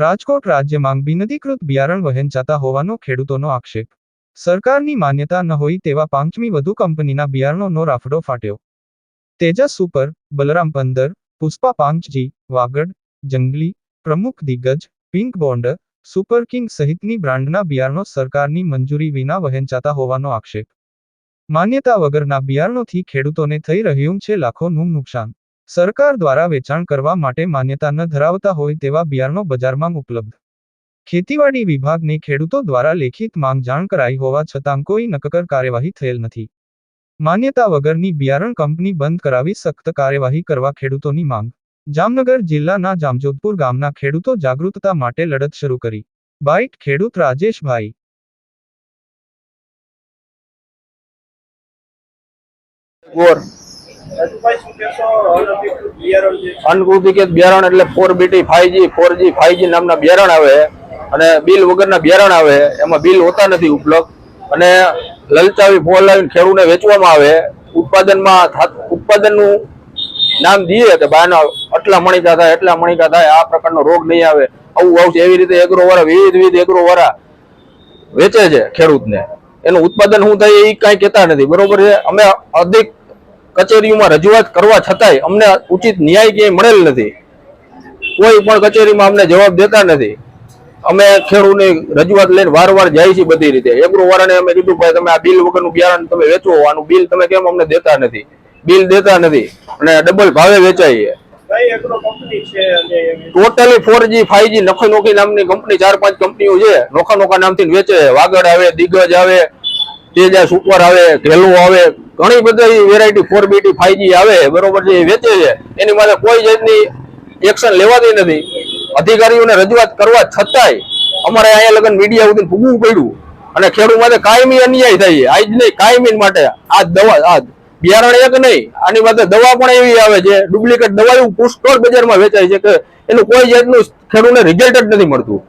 રાજકોટ રાજ્યમાં બિનઅધિકૃત બિયારણ વહેંચાતા હોવાનો ખેડૂતોનો આક્ષેપ. સરકારની માન્યતા ન હોય તેવા પાંચમી વધુ કંપનીના બિયારણોનો રાફડો ફાટ્યો. તેજસ સુપર, બલરામ પંદર, પુષ્પા પાંચજી, વાગડ, જંગલી, પ્રમુખ દિગ્ગજ, પિંક બોન્ડ, સુપર કિંગ સહિતની બ્રાન્ડના બિયારણો સરકારની મંજૂરી વિના વહેંચાતા હોવાનો આક્ષેપ. માન્યતા વગરના બિયારણોથી ખેડૂતોને થઈ રહ્યું છે લાખોનું નુકસાન. સરકાર દ્વારા વેચાણ કરવા માટે માન્યતા ન ધરાવતા હોય તેવા બિયારણો બજારમાં ઉપલબ્ધ. ખેતીવાડી વિભાગને ખેડૂતો દ્વારા લેખિત માંગ જાણ કરાઈ હોવા છતાં કોઈ નક્કર કાર્યવાહી થયેલ નથી. માન્યતા વગરની બિયારણ કંપની બંધ કરાવી સખ્ત કાર્યવાહી કરવા ખેડૂતોની માંગ. જામનગર જિલ્લાના જામજોધપુર ગામના ખેડૂતો જાગૃતતા માટે લડત શરૂ કરી. બાઇટ ખેડૂત રાજેશભાઈ. ગોર. શું બિયારણ એટલે four BT five four G four G five નામના બિયારણ આવે અને બિલ વગરના બિયારણ આવે, એમાં બિલ હોતા નથી ઉપલબ્ધ. અને લલચાવી ફોલાવીને ખેડૂને વેચવામાં આવે, ઉત્પાદનમાં ઉત્પાદનનું નામ દઈએ કે બાના આટલા મણિકા થાય, એટલા મણિકા થાય, આ પ્રકારનો રોગ નહીં આવે. આવું આવશે, એવી રીતે એગ્રો વાળા વિવિધ વિવિધ એગ્રો વાળા વેચે છે ખેડૂતને. એનું ઉત્પાદન શું થાય એ કાંઈ કહેતા નથી. બરોબર છે? અમે અધિક કચેરીઓમાં રજૂઆત કરવા છતાંય અમને ઉચિત ન્યાય ક્યાંય મળેલ નથી. કોઈ પણ કચેરીમાં અમને જવાબ દેતા નથી. અમે ખેડૂતની રજૂઆત લઈને વારવાર જાય છે બધી રીતે. એગ્રો વાળાને અમે કીધું ભાઈ તમે આ બિલ વગરનું બિયારણ તમે વેચો આનું બિલ તમે કેમ અમને દેતા નથી? બિલ દેતા નથી અને ડબલ ભાવે એવી totally four G five G નોખી નોખી નામની કંપની ચાર પાંચ કંપનીઓ છે. નોખા નોખા નામથી વેચે. વાગડ આવે દિગ્ગજ આવે. તેજા સુપર આવે, ઘેલું આવે, ઘણી બધી વેરાયટી ફોર બીટી ફાઈવ આવે, બરોબર છે, એ વેચે છે. એની માટે કોઈ જાતની એક્શન લેવાતી નથી. અધિકારીઓને રજૂઆત કરવા છતાંય અમારે અહીંયા લગન મીડિયા સુધી ભૂગવું પડ્યું. અને ખેડૂત માટે કાયમી અન્યાય થાય છે. આજ નહીં, કાયમી માટે. આ દવા, આ બિયારણ એક નહીં, આની માટે દવા પણ એવી આવે છે ડુપ્લિકેટ દવા એવું પુષ્કળ બજારમાં વેચાય છે કે એનું કોઈ જાતનું ખેડૂતને રિઝલ્ટ જ નથી મળતું.